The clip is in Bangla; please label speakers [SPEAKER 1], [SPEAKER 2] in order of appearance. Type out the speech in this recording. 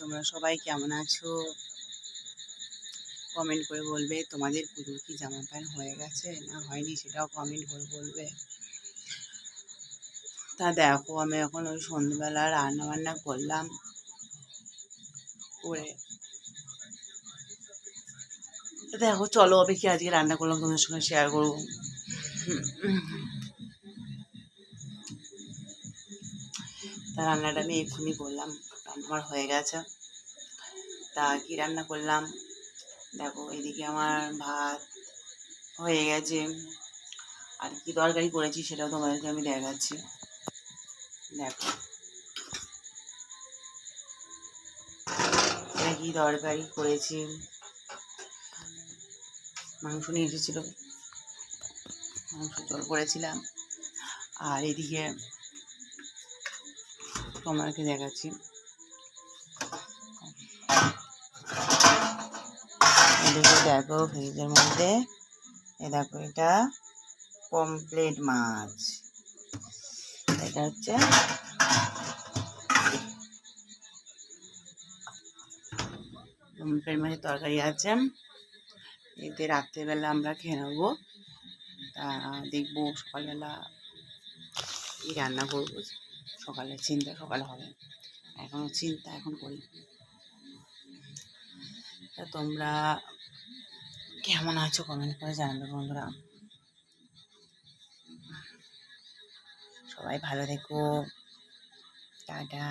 [SPEAKER 1] তোমরা সবাই কেমন আছো? কমেন্ট করে বলবে, তোমাদের পুজোর কি জামা প্যান্ট হয়ে গেছে না হয়নি সেটাও কমেন্ট করে বলবে। তা দেখো, আমি এখন ওই সন্ধ্যেবেলা রান্না বান্না করলাম, করে দেখো, চলো, আমি কি আজকে রান্না করলাম, তোমাদের সঙ্গে শেয়ার করব। তা রান্নাটা আমি এক্ষুনি করলাম। আমার হয়ে গেছে। তা কি রান্না করলাম? দেখো, এদিকে আমার ভাত হয়ে গেছে। আর কি তরকারি করেছি সেটাও তোমাদেরকে আমি দেখাচ্ছি। দেখো। কি তরকারি করেছি? মাংস নিয়ে এসেছিল। মাংস জল করেছিলাম। আর এদিকে তোমাকে দেখাচ্ছি। দেখো ফ্রিজের মধ্যে, এ দেখো এটা পমপ্লেট মাছ। এটা হচ্ছে পমপ্লেট মাছের তরকারি আছে। এতে রাত্রেবেলা আমরা খেয়ে নেব। তা দেখব সকালবেলা রান্না করব। সকালে, চিন্তা সকালে হবে। এখনও চিন্তা এখন করি। তা তোমরা কেমন আছো কমেন্ট করে জানাবে বন্ধুরা। সবাই ভালো থেকো। টাটা।